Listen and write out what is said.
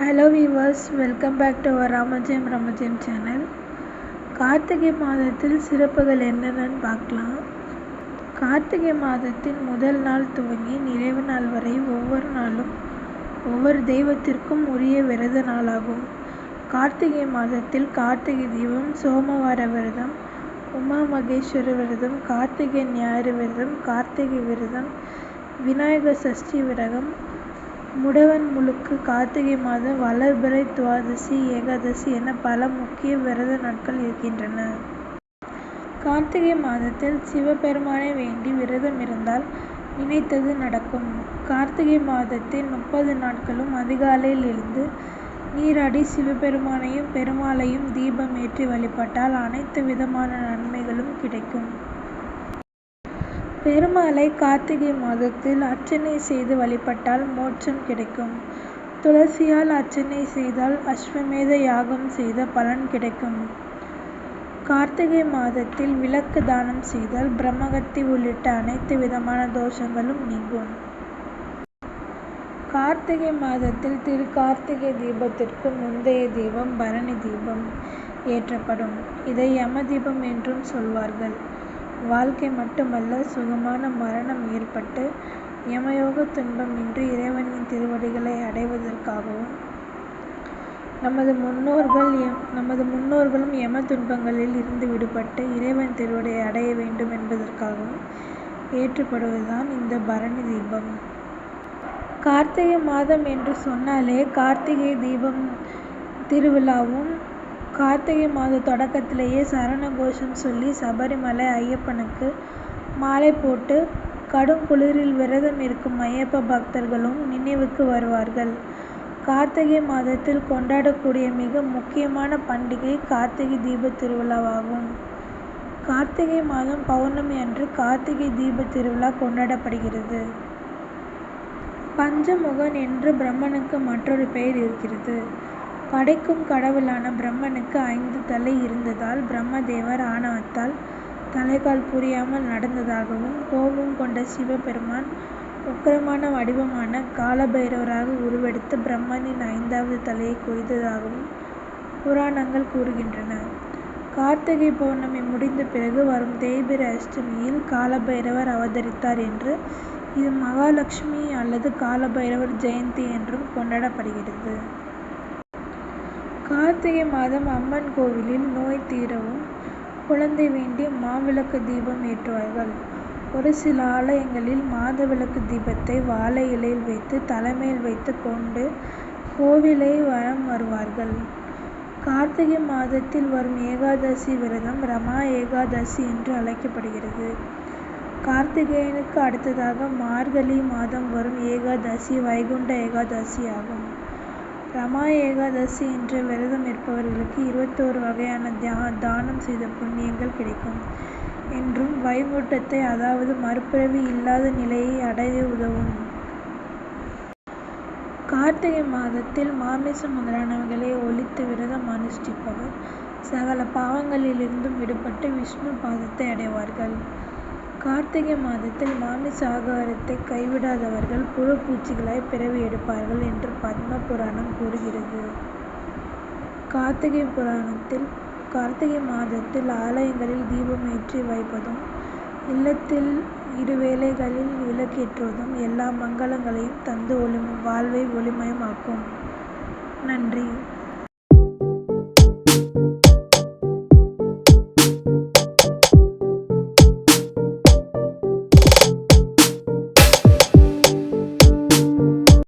Hello viewers welcome back to our Ramajayam Ramajayam channel Karthigai மாதத்தில் சிறப்புகள் என்னென்னு பார்க்கலாம். கார்த்திகை மாதத்தின் முதல் நாள் துவங்கி நிறைவு நாள் வரை ஒவ்வொரு நாளும் ஒவ்வொரு தெய்வத்திற்கும் உரிய விரத நாளாகும். கார்த்திகை மாதத்தில் கார்த்திகை தீபம் சோமவார விரதம் உமா மகேஸ்வர விரதம் கார்த்திகை ஞாயிறு விரதம் கார்த்திகை விரதம் விநாயகர் சஷ்டி விரதம் முடவன் முழுக்கு கார்த்திகை மாதம் வளர்பிறை துவாதசி ஏகாதசி என பல முக்கிய விரத நாட்கள் இருக்கின்றன. கார்த்திகை மாதத்தில் சிவபெருமானை வேண்டி விரதம் இருந்தால் நினைத்தது நடக்கும். கார்த்திகை மாதத்தில் முப்பது நாட்களும் அதிகாலையில் எழுந்து நீராடி சிவபெருமானையும் பெருமாளையும் தீபம் ஏற்றி வழிபட்டால் அனைத்து விதமான நன்மைகளும் கிடைக்கும். பெருமாளை கார்த்திகை மாதத்தில் அர்ச்சனை செய்து வழிபட்டால் மோட்சம் கிடைக்கும். துளசியால் அர்ச்சனை செய்தால் அஸ்வமேத யாகம் செய்த பலன் கிடைக்கும். கார்த்திகை மாதத்தில் விளக்கு தானம் செய்தால் பிரம்மகத்தி உள்ளிட்ட அனைத்து விதமான தோஷங்களும் நீங்கும். கார்த்திகை மாதத்தில் திரு கார்த்திகை தீபத்திற்கு முந்தைய தீபம் பரணி தீபம் ஏற்றப்படும். இதை யம தீபம் என்றும் சொல்வார்கள். வாழ்க்கை மட்டுமல்ல சுகமான மரணம் ஏற்பட்டு யமயோக துன்பம் இன்றி இறைவனின் திருவடிகளை அடைவதற்காகவும் நமது முன்னோர்கள் எம் நமது முன்னோர்களும் யம துன்பங்களில் இருந்து விடுபட்டு இறைவன் திருவடியை அடைய வேண்டும் என்பதற்காகவும் ஏற்றப்படுவதுதான் இந்த பரணி தீபம். கார்த்திகை மாதம் என்று சொன்னாலே கார்த்திகை தீபம் திருவிழாவும் கார்த்திகை மாத தொடக்கத்திலேயே சரண கோஷம் சொல்லி சபரிமலை ஐயப்பனுக்கு மாலை போட்டு கடும் குளிரில் விரதம் இருக்கும் ஐயப்ப பக்தர்களும் நினைவுக்கு வருவார்கள். கார்த்திகை மாதத்தில் கொண்டாடக்கூடிய மிக முக்கியமான பண்டிகை கார்த்திகை தீப திருவிழாவாகும். கார்த்திகை மாதம் பௌர்ணமி அன்று கார்த்திகை தீப திருவிழா கொண்டாடப்படுகிறது. பஞ்சமுகன் என்று பிரம்மனுக்கு மற்றொரு பெயர் இருக்கிறது. படைக்கும் கடவுளான பிரம்மனுக்கு ஐந்து தலை இருந்ததால் பிரம்மதேவர் ஆணவத்தால் தலைகால் புரியாமல் நடந்ததாகவும் கோபம் கொண்ட சிவபெருமான் உக்கிரமான வடிவமான காலபைரவராக உருவெடுத்து பிரம்மனின் ஐந்தாவது தலையை கொய்ததாகவும் புராணங்கள் கூறுகின்றன. கார்த்திகை பௌர்ணமி முடிந்த பிறகு வரும் தேய்பிர அஷ்டமியில் காலபைரவர் அவதரித்தார் என்று இது மகாலட்சுமி அல்லது காலபைரவர் ஜெயந்தி என்றும் கொண்டாடப்படுகிறது. கார்த்திகை மாதம் அம்மன் கோவிலில் நோய் தீரவும் குழந்தை வேண்டி மாவிளக்கு தீபம் ஏற்றுவார்கள். ஒரு சில ஆலயங்களில் மாதவிளக்கு தீபத்தை வாழை இலையில் வைத்து தலைமையில் வைத்து கொண்டு கோவிலை வரம் வருவார்கள். கார்த்திகை மாதத்தில் வரும் ஏகாதசி விரதம் ரமா ஏகாதசி என்று அழைக்கப்படுகிறது. கார்த்திகேயனுக்கு அடுத்ததாக மார்கழி மாதம் வரும் ஏகாதசி வைகுண்ட ஏகாதசி ஆகும். ரமா ஏகாதசி என்ற விரதம் இருப்பவர்களுக்கு இருபத்தோரு வகையான தானம் செய்த புண்ணியங்கள் கிடைக்கும். என்றும் வைகுண்டத்தை அதாவது மறுபிறவி இல்லாத நிலையை அடைய உதவும். கார்த்திகை மாதத்தில் மாமிசம் முதலானவைகளை ஒழித்து விரதம் அனுஷ்டிப்பவர். சகல பாவங்களிலிருந்தும் விடுபட்டு விஷ்ணு பாதத்தை அடைவார்கள். கார்த்திகை மாதத்தில் மாமிசாகாரத்தை கைவிடாதவர்கள் புழு பூச்சிகளாய் பிறவி எடுப்பார்கள் என்று பத்ம புராணம் கூறுகிறது. கார்த்திகை புராணத்தில் கார்த்திகை மாதத்தில் ஆலயங்களில் தீபம் ஏற்றி வைப்பதும் இல்லத்தில் இருவேளைகளில் விளக்கேற்றுவதும் எல்லா மங்களங்களையும் தந்து ஒளி வாழ்வை ஒளிமயமாக்கும். நன்றி.